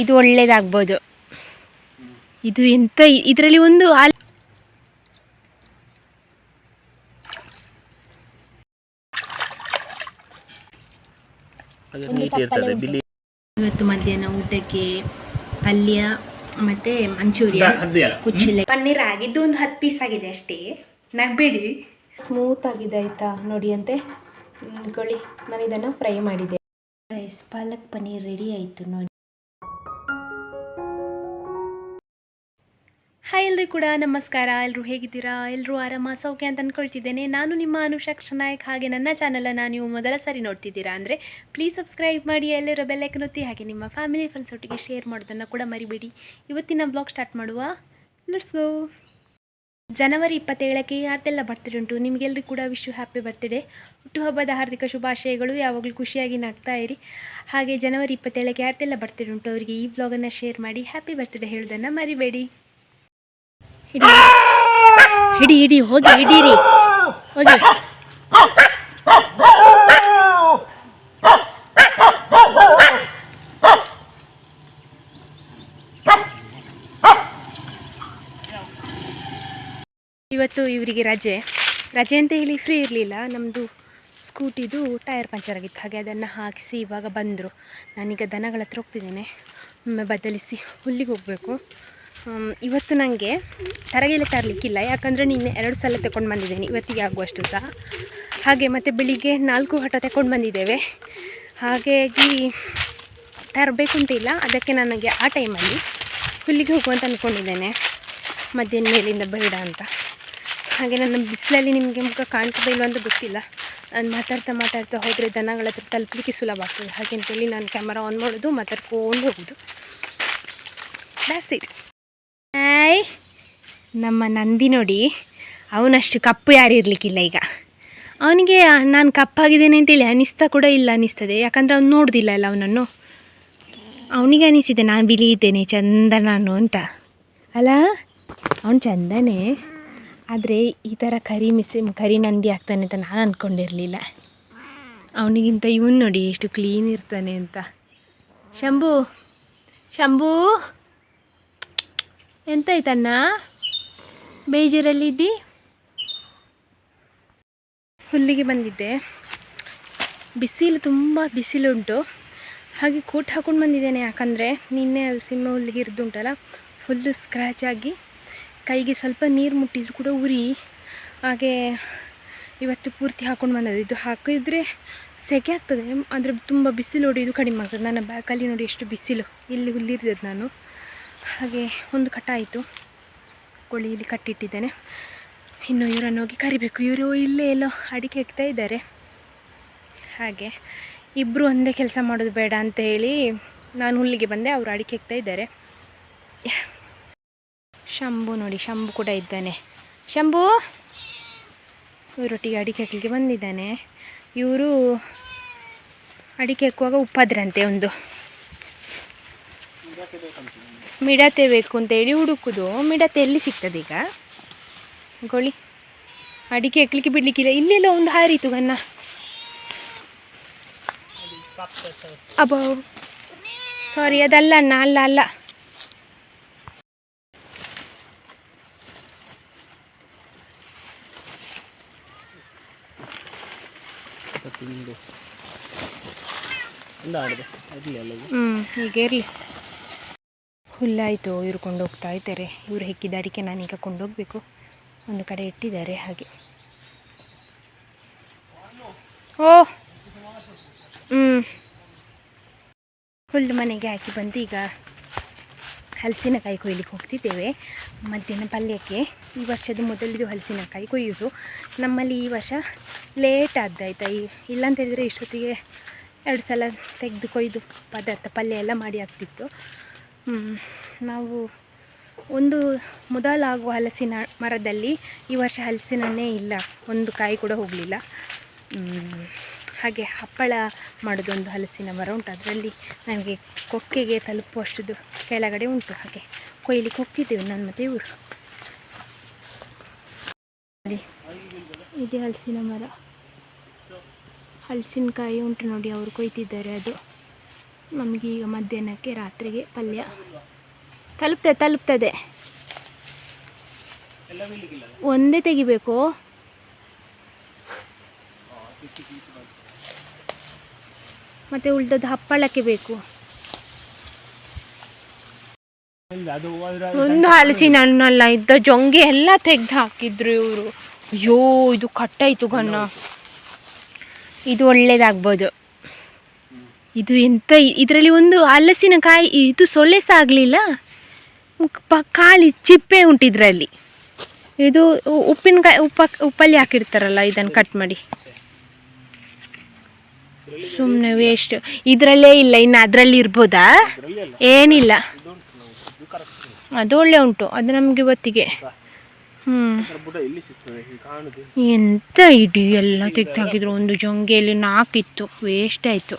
ಇದು ಒಳ್ಳೇದಾಗ್ಬೋದು. ಇದು ಎಂತ ಇದರಲ್ಲಿ ಒಂದು ಬಿಳಿ. ಇವತ್ತು ಮಧ್ಯಾಹ್ನ ಊಟಕ್ಕೆ ಪಲ್ಯ ಮತ್ತೆ ಮಂಚೂರಿಯನ್ ಅದೇ ಕುಚ್ಚಿಲೆ. ಪನ್ನೀರ್ ಆಗಿದ್ದು ಒಂದು ಹತ್ತು ಪೀಸ್ ಆಗಿದೆ ಅಷ್ಟೇ. ನಗಬೇಡಿ. ಸ್ಮೂತ್ ಆಗಿದೆ ಆಯ್ತಾ? ನೋಡಿ ಅಂತೆ. ಕೊಳ್ಳಿ ನಾನು ಇದನ್ನು ಫ್ರೈ ಮಾಡಿದೆ. ಪಾಲಕ್ ಪನ್ನೀರ್ ರೆಡಿ ಆಯಿತು ನೋಡಿ. ಹಾಯ್ ಎಲ್ರಿಗೂ ಕೂಡ ನಮಸ್ಕಾರ. ಎಲ್ಲರೂ ಹೇಗಿದ್ದೀರಾ? ಎಲ್ಲರೂ ಆರಾಮ? ಸೌಖ್ಯ ಅಂತ ಅಂದ್ಕೊಳ್ತಿದ್ದೇನೆ ನಾನು ನಿಮ್ಮ ಅನುಷಾ ನಾಯಕ್ ಹಾಗೆ ನನ್ನ ಚಾನಲನ್ನು ನೀವು ಮೊದಲ ಸಾರಿ ನೋಡ್ತಿದ್ದೀರಾ ಅಂದರೆ ಪ್ಲೀಸ್ ಸಬ್ಸ್ಕ್ರೈಬ್ ಮಾಡಿ ಎಲ್ಲರ ಬೆಲ್ಲೈಕನ್ ಒತ್ತಿ, ಹಾಗೆ ನಿಮ್ಮ ಫ್ಯಾಮಿಲಿ ಫ್ರೆಂಡ್ಸ್ ಒಟ್ಟಿಗೆ ಶೇರ್ ಮಾಡೋದನ್ನು ಕೂಡ ಮರಿಬೇಡಿ. ಇವತ್ತಿನ ಬ್ಲಾಗ್ ಸ್ಟಾರ್ಟ್ ಮಾಡುವ. ಗೋ ಜನವರಿ ಇಪ್ಪತ್ತೇಳಕ್ಕೆ ಯಾರ್ದೆಲ್ಲ ಬರ್ತ್ಡೇ ಉಂಟು? ನಿಮಗೆಲ್ಲರಿಗೂ ಕೂಡ ವಿಶ್ವ ಹ್ಯಾಪಿ ಬರ್ತ್ಡೇ ಹುಟ್ಟುಹಬ್ಬದ ಹಾರ್ದಿಕ ಶುಭಾಶಯಗಳು. ಯಾವಾಗಲೂ ಖುಷಿಯಾಗಿ ನಗ್ತಾ ಇರಿ. ಹಾಗೆ ಜನವರಿ ಇಪ್ಪತ್ತೇಳಕ್ಕೆ ಯಾರ್ದೆಲ್ಲ ಬರ್ತ್ಡೇ ಉಂಟು ಅವರಿಗೆ ಈ ಬ್ಲಾಗನ್ನು ಶೇರ್ ಮಾಡಿ ಹ್ಯಾಪಿ ಬರ್ತ್ಡೇ ಹೇಳೋದನ್ನು ಮರಿಬೇಡಿ. ಹಿಡಿ. ಹಿಡಿ ಹಿಡಿ, ಹೋಗಿ, ಹಿಡೀರಿ. ಹೋಗಿ. ಇವತ್ತು ಇವರಿಗೆ ರಜೆ. ರಜೆ ಅಂತ ಹೇಳಿ ಫ್ರೀ ಇರಲಿಲ್ಲ. ನಮ್ಮದು ಸ್ಕೂಟಿದು ಟೈರ್ ಪಂಚರ್ ಆಗಿತ್ತು. ಹಾಗೆ ಅದನ್ನು ಹಾಕಿಸಿ ಇವಾಗ ಬಂದರು. ನಾನೀಗ ದನಗಳ ಹತ್ರ ಹೋಗ್ತಿದ್ದೇನೆ. ಒಮ್ಮೆ ಬದಲಿಸಿ ಹುಲ್ಲಿಗೆ ಹೋಗಬೇಕು. ಇವತ್ತು ನನಗೆ ತರಗೆಲೆ ತರಲಿಕ್ಕಿಲ್ಲ, ಯಾಕಂದರೆ ನಿನ್ನೆ ಎರಡು ಸಲ ತಗೊಂಡು ಬಂದಿದ್ದೀನಿ, ಇವತ್ತಿಗೆ ಆಗುವಷ್ಟು ಸಹ ಹಾಗೆ ಮತ್ತು ಬೆಳಿಗ್ಗೆ ನಾಲ್ಕು ಹಠ ತಗೊಂಡು ಬಂದಿದ್ದೇವೆ. ಹಾಗಾಗಿ ತರಬೇಕು ಅಂತ ಇಲ್ಲ, ಅದಕ್ಕೆ ನನಗೆ ಆ ಟೈಮಲ್ಲಿ ಹುಲ್ಲಿಗೆ ಹೋಗುವಂತ ಅಂದ್ಕೊಂಡಿದ್ದೇನೆ ಮಧ್ಯಾಹ್ನ ಮೇಲಿಂದ ಬೇಡ ಅಂತ. ಹಾಗೆ ನನ್ನ ಬಿಸಿಲಲ್ಲಿ ನಿಮಗೆ ಮುಖ ಕಾಣ್ತದೆ ಇಲ್ಲ ಅಂತ ಗೊತ್ತಿಲ್ಲ. ನಾನು ಮಾತಾಡ್ತಾ ಮಾತಾಡ್ತಾ ಹೋದರೆ ದನಗಳ ಹತ್ರ ತಲುಪಲಿಕ್ಕೆ ಸುಲಭ ಆಗ್ತದೆ. ಹಾಗೆ ಅಂತೇಳಿ ನಾನು ಕ್ಯಾಮರಾ ಆನ್ ಮಾಡೋದು, ಮಾತಾಡ್ಕೊಂಡು ಹೋಗೋದು. ದ್ಯಾಟ್ಸ್ ಇಟ್ ಹಾಯ್ ನಮ್ಮ ನಂದಿ ನೋಡಿ, ಅವನಷ್ಟು ಕಪ್ಪು ಯಾರು ಇರಲಿಕ್ಕಿಲ್ಲ ಈಗ. ಅವನಿಗೆ, ನಾನು ಕಪ್ಪಾಗಿದ್ದೇನೆ ಅಂತೇಳಿ ಅನಿಸ್ತಾ ಕೂಡ ಇಲ್ಲ ಅನಿಸ್ತದೆ. ಯಾಕಂದರೆ ಅವ್ನು ನೋಡೋದಿಲ್ಲ ಅಲ್ಲ ಅವನನ್ನು. ಅವನಿಗೆ ಅನಿಸಿದೆ, ನಾನು ಬಿಳಿ ಇದ್ದೇನೆ ಚಂದ ನಾನು ಅಂತ. ಅಲ್ಲ, ಅವನು ಚಂದನೇ. ಆದರೆ ಈ ಥರ ಕರಿ ಮಿಸಿ, ಕರಿ ನಂದಿ ಆಗ್ತಾನೆ ಅಂತ ನಾನು ಅಂದ್ಕೊಂಡಿರಲಿಲ್ಲ ಅವನಿಗಿಂತ ಇವನು ನೋಡಿ ಎಷ್ಟು ಕ್ಲೀನ್ ಇರ್ತಾನೆ ಅಂತ. ಶಂಭು ಶಂಭು. ಎಂತಾಯ್ತಣ್ಣ? ಬೇಜಾರಲ್ಲಿದ್ದಿ? ಹುಲ್ಲಿಗೆ ಬಂದಿದ್ದೆ. ಬಿಸಿಲು ತುಂಬ ಬಿಸಿಲುಂಟು. ಹಾಗೆ ಕೋಟ್ ಹಾಕೊಂಡು ಬಂದಿದ್ದೇನೆ, ಯಾಕಂದರೆ ನಿನ್ನೆ ಅದು ಸಿಂಹ ಹುಲ್ಲಿಗೆ ಇರಿದುಂಟಲ್ಲ ಫುಲ್ಲು ಸ್ಕ್ರ್ಯಾಚ್ ಆಗಿ ಕೈಗೆ ಸ್ವಲ್ಪ ನೀರು ಮುಟ್ಟಿದ್ರು ಕೂಡ ಉರಿ. ಹಾಗೆ ಇವತ್ತು ಪೂರ್ತಿ ಹಾಕೊಂಡು ಬಂದದ್ದು. ಇದು ಹಾಕಿದರೆ ಸೆಕೆ ಆಗ್ತದೆ. ಅಂದರೆ ತುಂಬ ಬಿಸಿಲು ಹೊಡೆಯೋದು ಕಡಿಮೆ ಆಗ್ತದೆ. ನನ್ನ ಬ್ಯಾಕಲ್ಲಿ ನೋಡಿ ಎಷ್ಟು ಬಿಸಿಲು. ಇಲ್ಲಿ ಹುಲ್ಲಿರ್ತದೆ ನಾನು. ಹಾಗೆ ಒಂದು ಕಟ ಆಯಿತು. ಕೋಳಿ ಇಲ್ಲಿ ಕಟ್ಟಿಟ್ಟಿದ್ದೇನೆ. ಇನ್ನು ಇವರನ್ನು ಹೋಗಿ ಕರಿಬೇಕು. ಇವರು ಇಲ್ಲೇ ಎಲ್ಲೋ ಅಡಿಕೆ ಹಾಕ್ತಾ ಇದ್ದಾರೆ. ಹಾಗೆ ಇಬ್ಬರು ಒಂದೇ ಕೆಲಸ ಮಾಡೋದು ಬೇಡ ಅಂತ ಹೇಳಿ ನಾನು ಹುಲ್ಲಿಗೆ ಬಂದೆ, ಅವರು ಅಡಿಕೆ ಹಾಕ್ತಾ ಇದ್ದಾರೆ. ಶಂಭು ನೋಡಿ, ಶಂಭು ಕೂಡ ಇದ್ದಾನೆ. ಶಂಭು! ಇವರೊಟ್ಟಿಗೆ ಅಡಿಕೆ ಹಾಕಲಿಕ್ಕೆ ಬಂದಿದ್ದಾನೆ. ಇವರು ಅಡಿಕೆ ಹಾಕುವಾಗ ಉಪ್ಪಾದ್ರಂತೆ ಒಂದು. ಮಿಡತೆ ಬೇಕು ಅಂತ ಹೇಳಿ ಹುಡುಕುದು. ಮಿಡತೆ ಎಲ್ಲಿ ಸಿಗ್ತದೆ ಈಗ? ಗೋಳಿ ಅಡಿಕೆ ಎಕ್ಲಿಕ್ಕೆ ಬಿಡ್ಲಿಕ್ಕಿಲ್ಲ. ಇಲ್ಲೆಲ್ಲ ಒಂದು ಹಾರಿತು ಗನ್ನ ಅಬ್ಬೋ. ಸಾರಿ ಅದಲ್ಲ ಅಣ್ಣ ಅಲ್ಲ ಅಲ್ಲ. ಹೀಗೆ ಹ್ಞೂ ಈಗ ಇರಲಿ. ಹುಲ್ಲಾಯಿತು ಇವ್ರು ಕೊಂಡೋಗ್ತಾ ಇದ್ದಾರೆ. ಇವರು ಹೆಕ್ಕಿದ ಅಡಿಕೆ ನಾನೀಗ ಕೊಂಡೋಗಬೇಕು. ಒಂದು ಕಡೆ ಇಟ್ಟಿದ್ದಾರೆ ಹಾಗೆ. ಓ! ಹ್ಞೂ ಹುಲ್ಲು ಮನೆಗೆ ಹಾಕಿ ಬಂದು ಈಗ ಹಲಸಿನಕಾಯಿ ಕೊಯ್ಲಿಕ್ಕೆ ಹೋಗ್ತಿದ್ದೇವೆ. ಮಧ್ಯಾಹ್ನ ಪಲ್ಯಕ್ಕೆ. ಈ ವರ್ಷದ ಮೊದಲಿದು ಹಲಸಿನಕಾಯಿ ಕೊಯ್ಯೋದು ನಮ್ಮಲ್ಲಿ ಈ ವರ್ಷ ಲೇಟ್ ಆದ್ದಾಯ್ತಾ ಈ ಇಲ್ಲಾಂತ ಹೇಳಿದರೆ ಇಷ್ಟೊತ್ತಿಗೆ ಎರಡು ಸಲ ತೆಗೆದು ಕೊಯ್ದು ಪದಾರ್ಥ ಪಲ್ಯ ಎಲ್ಲ ಮಾಡಿ ಆಗ್ತಿತ್ತು ನಾವು ಒಂದು ಮೊದಲಾಗುವ ಹಲಸಿನ ಮರದಲ್ಲಿ ಈ ವರ್ಷ ಹಲಸಿನಣ್ಣೇ ಇಲ್ಲ, ಒಂದು ಕಾಯಿ ಕೂಡ ಹೋಗಲಿಲ್ಲ. ಹಾಗೆ ಹಪ್ಪಳ ಮಾಡೋದೊಂದು ಹಲಸಿನ ಮರ ಉಂಟು. ಅದರಲ್ಲಿ ನನಗೆ ಕೊಕ್ಕೆಗೆ ತಲುಪುವಷ್ಟು ಕೆಳಗಡೆ ಉಂಟು. ಹಾಗೆ ಕೊಯ್ಲಿ ಕೊಕ್ಕಿದ್ದೇವೆ ನನ್ನ ಮತ್ತೆ ಇವರು ಇದೇ ಹಲಸಿನ ಮರ. ಹಲಸಿನಕಾಯಿ ಉಂಟು ನೋಡಿ, ಅವರು ಕೊಯ್ತಿದ್ದಾರೆ ಅದು. ನಮಗೆ ಈಗ ಮಧ್ಯಾಹ್ನಕ್ಕೆ ರಾತ್ರಿಗೆ ಪಲ್ಯ. ತಲುಪ್ತದೆ ತಲುಪ್ತದೆ. ಒಂದೇ ತೆಗಿಬೇಕು. ಮತ್ತೆ ಉಳ್ದದ್ದು ಹಪ್ಪಳಕ್ಕೆ ಬೇಕು. ಒಂದು ಹಲಸಿನ ಹಣ್ಣಲ್ಲ ಇದ್ದ ಜೊಂಗೆ ಎಲ್ಲ ತೆಗ್ದು ಹಾಕಿದ್ರು ಇವರು. ಅಯ್ಯೋ, ಇದು ಕಟ್ಟಾಯ್ತು ಗಣ್ಣ. ಇದು ಒಳ್ಳೇದಾಗ್ಬೋದು. ಇದು ಎಂತ ಇದರಲ್ಲಿ ಒಂದು ಹಲಸಿನಕಾಯಿ, ಇದು ಸೊಳ್ಳೆ ಸಹ ಆಗಲಿಲ್ಲ ಖಾಲಿ ಚಿಪ್ಪೆ ಉಂಟು ಇದರಲ್ಲಿ. ಇದು ಉಪ್ಪಿನಕಾಯಿ, ಉಪ್ಪ, ಉಪ್ಪಲ್ಲಿ ಹಾಕಿರ್ತಾರಲ್ಲ, ಇದನ್ನು ಕಟ್ ಮಾಡಿ. ಸುಮ್ಮನೆ ವೇಸ್ಟ್ ಇದರಲ್ಲೇ ಇಲ್ಲ, ಇನ್ನು ಅದರಲ್ಲಿ ಇರ್ಬೋದಾ? ಏನಿಲ್ಲ. ಅದು ಒಳ್ಳೆ ಉಂಟು, ಅದು ನಮಗೆ ಇವತ್ತಿಗೆ ಹ್ಞೂ ಎಂತ ಇಡೀ, ಎಲ್ಲ ತೆಗ್ದು ಹಾಕಿದ್ರು ಒಂದು ಜೊಂಗೆಯಲ್ಲಿ ನಾಲ್ಕಿತ್ತು ವೇಸ್ಟ್ ಆಯಿತು.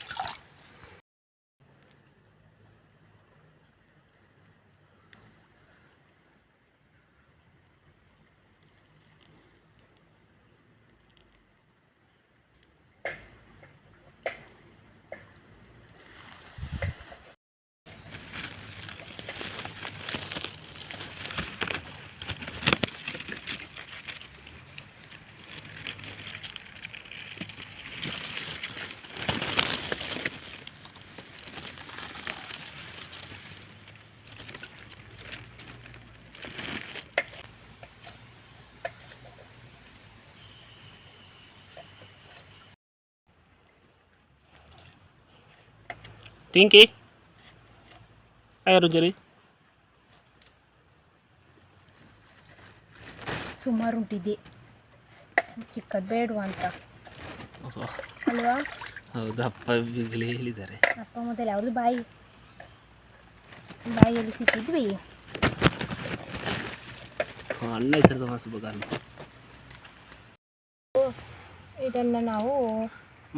ಟಿಂಕಿ ಯಾರು ಜರಿ ಸುಮಾರು ಉಂಟಿದೆ ಚಿಕ್ಕದು ಬೇಡವಾ ಅಂತ. ಅಲ್ವಾ? ಹೌದು ಅಪ್ಪ ಬಿಗ್ಲಿ ಹೇಳಿದ್ದಾರೆ. ಅಪ್ಪ ಮೊದಲು ಅವ್ರದ್ದು ಬಾಯಿ? ಬಾಯಿಯಲ್ಲಿ ಸಿಕ್ಕಿದ್ವಿ. ಅಣ್ಣ ಇದ್ರದ ಮಸ್ಬಗಾನ ಇದನ್ನು ನಾವು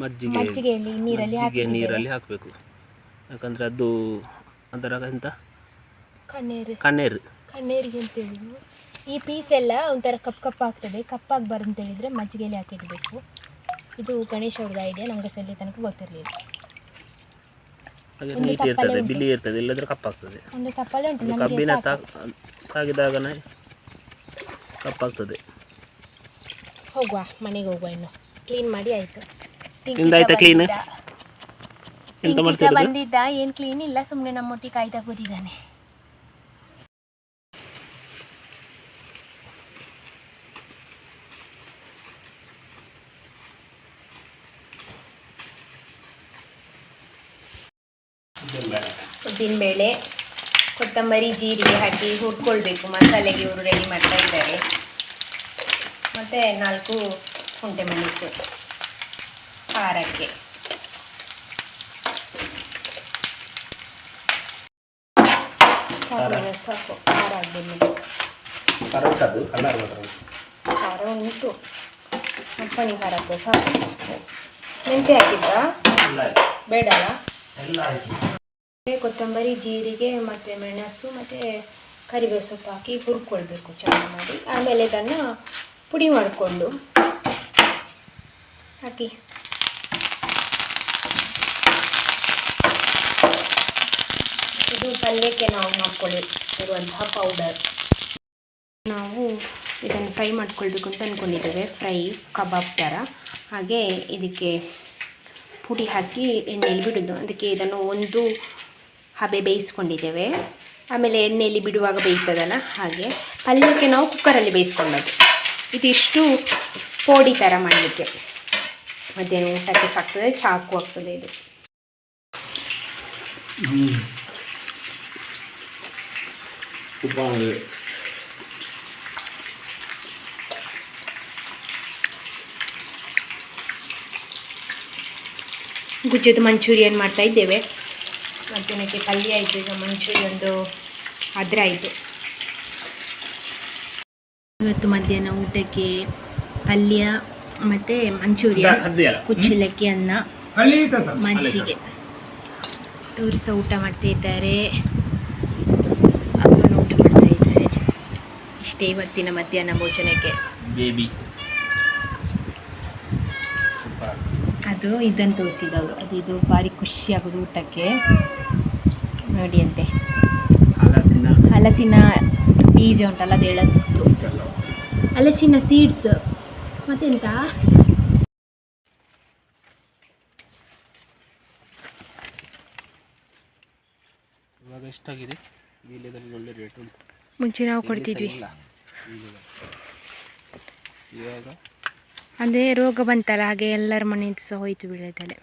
ಮಜ್ಜಿಗೆ ಮಜ್ಜಿಗೆಯಲ್ಲಿ ನೀರಲ್ಲಿ ನೀರಲ್ಲಿ ಹಾಕಬೇಕು. ಯಾಕಂದರೆ ಅದು ಅದರ ಎಂತ? ಕಣ್ಣೇರು. ಕಣ್ಣೀರು. ಕಣ್ಣೇರಿಗೆ ಅಂತ ಹೇಳಿದ್ರು. ಈ ಪೀಸ್ ಎಲ್ಲ ಒಂಥರ ಕಪ್ ಕಪ್ ಆಗ್ತದೆ ಕಪ್ಪಾಗಬಾರ್ದು ಅಂತ ಹೇಳಿದರೆ ಮಜ್ಜಿಗೆಯಲ್ಲಿ ಹಾಕಿಡಬೇಕು ಇದು ಗಣೇಶ್ ಅವ್ರದ್ದು ಐಡಿಯಾ ನಮಗೆ ಸಲ್ಲಿ ತನಕ ಗೊತ್ತಿರಲಿಲ್ಲ. ಹಾಗೆ ನೀಟ್ ಇರ್ತದೆ. ಬಿಳಿ ಇರ್ತದೆ ಇಲ್ಲದ್ರೆ ಕಪ್ಪಾಗ್ತದೆ ಒಂದು ತಪ್ಪಲೆ ಉಂಟು ಕಬ್ಬಿನ. ತಾಗಿದಾಗನೇ ಕಪ್ಪಾಗ್ತದೆ ಹೋಗುವ ಮನೆಗೆ ಹೋಗುವ ಇನ್ನು. ಕ್ಲೀನ್ ಮಾಡಿ ಆಯಿತು. ನಿಂದಾಯ್ತಾ clean? ಎಂತ ಮಾಡ್ತಿರೋದು? ಬಂದಿದ್ದ? ಏನು ಕ್ಲೀನ್ ಇಲ್ಲ ಸುಮ್ಮನೆ ನಮ್ಮೊಟ್ಟಿಗೆ ಕಾಯ್ತಾ ಕೂತಿದ್ದಾನೆ. ಉದ್ದಿನಬೇಳೆ ಕೊತ್ತಂಬರಿ ಜೀರಿಗೆ ಹಾಕಿ ಹುರ್ಕೊಳ್ಬೇಕು. ಮಸಾಲೆಗೆ ಇವರು ರೆಡಿ ಮಾಡ್ತಾ ಇದ್ದಾರೆ. ಮತ್ತೆ ನಾಲ್ಕು ಕುಂಟೆ ಮೆಣಸು ಖಾರಕ್ಕೆ. ಸಾಕು ಸಾಕು ಖಾರ ಆಗಬೇಕು ಕರೆಕ್ಟದು ಕಲರ್ ಮಾತ್ರ ಖಾರ ಉಂಟು. ಅಪ್ಪನಿಗೆ ಖಾರ ಹಾಕೋ ಸಾಕು. ಮೆಂತೆ ಹಾಕಿದ್ರಾ? ಬೇಡಲ್ಲ ಎಲ್ಲ ಕೊತ್ತಂಬರಿ ಜೀರಿಗೆ ಮತ್ತು ಮೆಣಸು ಮತ್ತು ಕರಿಬೇವು ಸೊಪ್ಪು ಹಾಕಿ ಹುರ್ಕೊಳ್ಬೇಕು ಚೆನ್ನಾಗಿ ಮಾಡಿ. ಆಮೇಲೆ ಇದನ್ನು ಪುಡಿ ಮಾಡಿಕೊಂಡು ಹಾಕಿ. ಇದು ಪಲ್ಯಕ್ಕೆ ನಾವು ಮಾಡ್ಕೊಳ್ಳಿ ಇರುವಂತಹ ಪೌಡರ್ ನಾವು ಇದನ್ನು ಫ್ರೈ ಮಾಡ್ಕೊಳ್ಬೇಕು ಅಂತ ಅಂದ್ಕೊಂಡಿದ್ದೇವೆ ಫ್ರೈ, ಕಬಾಬ್ ಥರ. ಹಾಗೆ ಇದಕ್ಕೆ ಪುಡಿ ಹಾಕಿ ಎಣ್ಣೆಯಲ್ಲಿ ಬಿಡೋದು. ಅದಕ್ಕೆ ಇದನ್ನು ಒಂದು ಹಬೆ ಬೇಯಿಸ್ಕೊಂಡಿದ್ದೇವೆ. ಆಮೇಲೆ ಎಣ್ಣೆಯಲ್ಲಿ ಬಿಡುವಾಗ ಬೇಯಿಸ್ತದಲ್ಲ ಹಾಗೆ ಪಲ್ಯಕ್ಕೆ ನಾವು ಕುಕ್ಕರಲ್ಲಿ ಬೇಯಿಸ್ಕೊಳ್ಳೋದು. ಇದಿಷ್ಟು ಪೋಡಿ ಥರ ಮಾಡಲಿಕ್ಕೆ. ಮಧ್ಯಾಹ್ನ ಊಟಕ್ಕೆ ಸಾಕ್ತದೆ, ಚಾಕು ಆಗ್ತದೆ ಇದು. ತುಪ್ಪ ಗುಜ್ಜದ ಮಂಚೂರಿಯನ್ ಮಾಡ್ತಾ ಇದ್ದೇವೆ? ನನಗೆ ಪಲ್ಯ ಆಯಿತು ಈಗ ಒಂದು ಅದ್ರ ಆಯಿತು. ಇವತ್ತು ಮಧ್ಯಾಹ್ನ ಊಟಕ್ಕೆ ಪಲ್ಯ ಮತ್ತೆ ಮಂಚೂರಿಯನ್ ಕುಚ್ಚಲಕ್ಕಿ ಅನ್ನ ಮಜ್ಜಿಗೆ. ಟೂರ್ಸ ಊಟ ಮಾಡ್ತಾ ಇದ್ದಾರೆ ಅಪ್ಪನ ಊಟ ಮಾಡ್ತಾ ಇದ್ದಾರೆ ಇಷ್ಟೇ ಇವತ್ತಿನ ಮಧ್ಯಾಹ್ನ ಭೋಜನಕ್ಕೆ? ಬೇಬಿ. ಅದು ಇದನ್ನು ತೋರಿಸಿದವರು ಅದು ಇದು ಭಾರಿ ಖುಷಿಯಾಗೋದು ಊಟಕ್ಕೆ. ನೋಡಿ ಅಂತೆ. ಹಲಸಿನ. ಹಲಸಿನ ಬೀಜ ಉಂಟಲ್ಲ ಅದು ಎಳತ್ತು ಹಲಸಿನ ಸೀಡ್ಸ್ ಮತ್ತೆಂತ? ಇವಾಗ ಎಷ್ಟಾಗಿದೆ? ವೀಳ್ಯದಲ್ಲಿ ಒಳ್ಳೆ ರೇಟ್ ಉಂಟು. ಮುಂಚೆ ನಾವು ಕೊಡ್ತಿದ್ವಿ. ಅದೇ ರೋಗ ಬಂತಲ್ಲ ಹಾಗೆ ಎಲ್ಲರ ಮನೆಯಿಂದ ಸಹ ಹೋಯ್ತು ಬೀಳದಲ್ಲೇ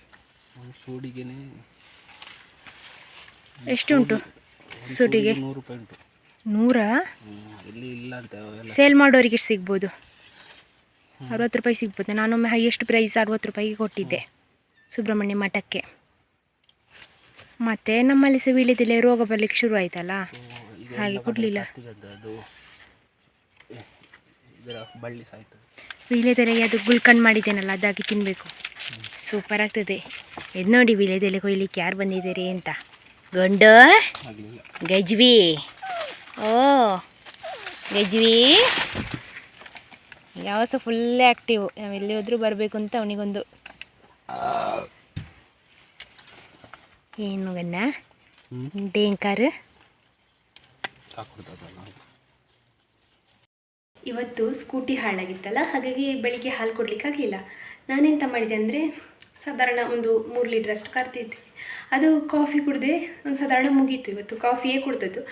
ಸೂಡಿಗೆನೆ ಎಷ್ಟು ಉಂಟು ಸೂಡಿಗೆ? ನೂರು ರೂಪಾಯಿ ಉಂಟು. ನೂರಾ? ಇಲ್ಲಿ ಇಲ್ಲ ಅಂತ ಅವೆಲ್ಲ. ಸೇಲ್ ಮಾಡೋರಿಗೆ ಎಷ್ಟು ಸಿಗ್ಬೋದು? ಅರವತ್ತು ರೂಪಾಯಿ ಸಿಗ್ಬೋದು. ನಾನೊಮ್ಮೆ ಹೈಯೆಸ್ಟ್ ಪ್ರೈಸ್ ಅರವತ್ತು ರೂಪಾಯಿಗೆ ಕೊಟ್ಟಿದ್ದೆ ಸುಬ್ರಹ್ಮಣ್ಯ ಮಠಕ್ಕೆ. ಮತ್ತೆ ನಮ್ಮಲ್ಲಿ ಸಹ ಬೀಳಿದಿಲ್ಲ ರೋಗ ಬರ್ಲಿಕ್ಕೆ ಶುರು ಆಯ್ತಲ್ಲ? ಹಾಗೆ ಕೊಡ್ಲಿಲ್ಲ. ಇದರ ಬಳ್ಳಿ ಸಾಯ್ತು ವೀಳ್ಯದೆಲೆಗೆ ಅದು ಗುಲ್ಕನ್ ಮಾಡಿದ್ದೇನಲ್ಲ ಅದಾಗಿ ತಿನ್ನಬೇಕು ಸೂಪರ್ ಆಗ್ತದೆ. ಇದು ನೋಡಿ ವೀಳ್ಯದೆಲೆ ಕೊಯ್ಲಿಕ್ಕೆ ಯಾರು ಬಂದಿದ್ದೀರಿ ಅಂತ. ಗಂಡ ಗಜ್ವಿ. ಓ ಗಜ್ವಿ. ಯಾವ ಸಹ ಫುಲ್ ಆ್ಯಕ್ಟಿವ್ ನಾವು ಎಲ್ಲಿ ಹೋದರೂ ಬರಬೇಕು ಅಂತ ಅವನಿಗೊಂದು. ಏನು ಗಣ್ಣ ಡೇಂಕರ್ ಇವತ್ತು ಸ್ಕೂಟಿ ಹಾಳಾಗಿತ್ತಲ್ಲ, ಹಾಗಾಗಿ ಬೆಳಿಗ್ಗೆ ಹಾಲು ಕೊಡಲಿಕ್ಕಾಗಲಿಲ್ಲ. ನಾನೆಂತ ಮಾಡಿದೆ ಅಂದರೆ, ಸಾಧಾರಣ ಒಂದು ಮೂರು ಲೀಟ್ರಷ್ಟು ಕರ್ತಿದ್ದೆ. ಅದು ಕಾಫಿ ಕುಡಿದೆ ಒಂದು ಸಾಧಾರಣ ಮುಗೀತು, ಇವತ್ತು ಕಾಫಿಯೇ ಕುಡ್ದದ್ದು.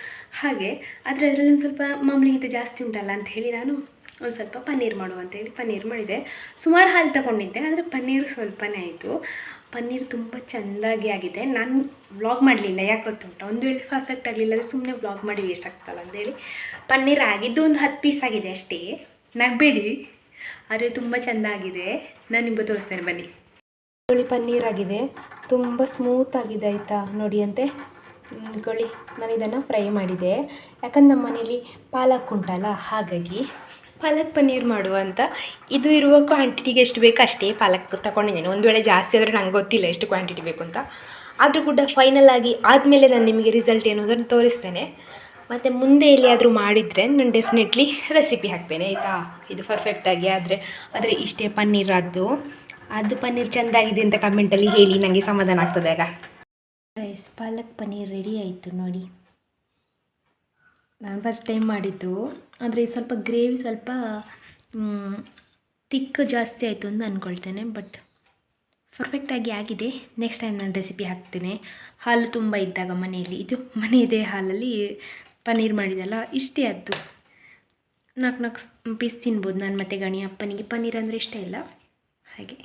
ಹಾಗೆ ಆದರೆ ಅದರಲ್ಲಿ ಒಂದು ಸ್ವಲ್ಪ ಮಾಮೂಲಿಗಿಂತ ಜಾಸ್ತಿ ಉಂಟಲ್ಲ ಅಂತ ಹೇಳಿ ನಾನು ಒಂದು ಸ್ವಲ್ಪ ಪನ್ನೀರ್ ಮಾಡುವ ಅಂತ ಹೇಳಿ ಪನ್ನೀರ್ ಮಾಡಿದೆ. ಸುಮಾರು ಹಾಲು ತಗೊಂಡಿದ್ದೆ, ಆದರೆ ಪನ್ನೀರು ಸ್ವಲ್ಪನೇ ಆಯಿತು. ಪನ್ನೀರ್ ತುಂಬ ಚೆಂದಾಗಿ ಆಗಿದೆ. ನಾನು ವ್ಲಾಗ್ ಮಾಡಲಿಲ್ಲ, ಯಾಕೆ ಗೊತ್ತುಂಟ? ಒಂದು ವೇಳೆ ಪರ್ಫೆಕ್ಟ್ ಆಗಲಿಲ್ಲ ಅಂದರೆ ಸುಮ್ಮನೆ ವ್ಲಾಗ್ ಮಾಡಿ ವೇಸ್ಟ್ ಆಗ್ತಲ್ಲ ಅಂತೇಳಿ ಪನ್ನೀರ್ ಆಗಿದ್ದು ಒಂದು ಹತ್ತು ಪೀಸ್ ಆಗಿದೆ ಅಷ್ಟೇ. ನಗಬೇಡಿ ಆದರೆ ತುಂಬ ಚೆಂದ ಆಗಿದೆ ನಾನು ನಿಮಗೆ ತೋರಿಸ್ತೇನೆ, ಬನ್ನಿ. ಕೋಳಿ ಪನ್ನೀರ್ ಆಗಿದೆ. ತುಂಬ ಸ್ಮೂತ್ ಆಗಿದೆ, ಆಯಿತಾ? ನೋಡಿ ಅಂತೆ. ಕೋಳಿ. ನಾನು ಇದನ್ನು ಫ್ರೈ ಮಾಡಿದೆ. ಯಾಕಂದ್ರೆ ನಮ್ಮ ಮನೇಲಿ ಪಾಲಕ್ ಉಂಟಲ್ಲ, ಹಾಗಾಗಿ ಪಾಲಕ್ ಪನ್ನೀರ್ ಮಾಡುವ ಅಂತ. ಇದು ಇರುವ ಕ್ವಾಂಟಿಟಿಗೆ ಎಷ್ಟು ಬೇಕು ಅಷ್ಟೇ ಪಾಲಕ್ ತಗೊಂಡಿದ್ದೇನೆ. ಒಂದು ವೇಳೆ ಜಾಸ್ತಿ ಆದರೆ ನಂಗೆ ಗೊತ್ತಿಲ್ಲ ಎಷ್ಟು ಕ್ವಾಂಟಿಟಿ ಬೇಕು ಅಂತ. ಆದರೂ ಕೂಡ ಫೈನಲ್ ಆಗಿ ಆದಮೇಲೆ ನಾನು ನಿಮಗೆ ರಿಸಲ್ಟ್ ಏನು ಅದನ್ನು ತೋರಿಸ್ತೇನೆ. ಮತ್ತು ಮುಂದೆ ಎಲ್ಲಿಯಾದರೂ ಮಾಡಿದರೆ ನಾನು ಡೆಫಿನೆಟ್ಲಿ ರೆಸಿಪಿ ಹಾಕ್ತೇನೆ, ಆಯಿತಾ? ಇದು ಪರ್ಫೆಕ್ಟಾಗಿ ಆದರೆ. ಆದರೆ ಇಷ್ಟೇ ಪನ್ನೀರ್ ಅದು. ಅದು ಪನ್ನೀರ್ ಚೆಂದಾಗಿದೆ ಅಂತ ಕಮೆಂಟಲ್ಲಿ ಹೇಳಿ ನನಗೆ ಸಮಾಧಾನ ಆಗ್ತದೆ ಆಗ. ಪಾಲಕ್ ಪನ್ನೀರ್ ರೆಡಿ ಆಯಿತು ನೋಡಿ. ನಾನು ಫಸ್ಟ್ ಟೈಮ್ ಮಾಡಿದ್ದು. ಆದರೆ ಸ್ವಲ್ಪ ಗ್ರೇವಿ ಸ್ವಲ್ಪ ತಿಕ್ ಜಾಸ್ತಿ ಆಯಿತು ಅಂತ ಅಂದ್ಕೊಳ್ತೇನೆ ಬಟ್ ಪರ್ಫೆಕ್ಟಾಗಿ ಆಗಿದೆ. ನೆಕ್ಸ್ಟ್ ಟೈಮ್ ನಾನು ರೆಸಿಪಿ ಹಾಕ್ತೇನೆ. ಹಾಲು ತುಂಬ ಇದ್ದಾಗ ಮನೆಯಲ್ಲಿ. ಇದು ಮನೆಯದೇ ಹಾಲಲ್ಲಿ ಪನ್ನೀರ್ ಮಾಡಿದಲ್ಲ, ಇಷ್ಟೇ ಅದ್ದು ನಾಲ್ಕು ನಾಲ್ಕು ಪೀಸ್ ತಿನ್ಬೋದು. ನಾನು ಮತ್ತು ಗಣಿ ಅಪ್ಪನಿಗೆ. ಪನ್ನೀರ್ ಅಂದರೆ ಇಷ್ಟ ಇಲ್ಲ. ಹಾಗೆ.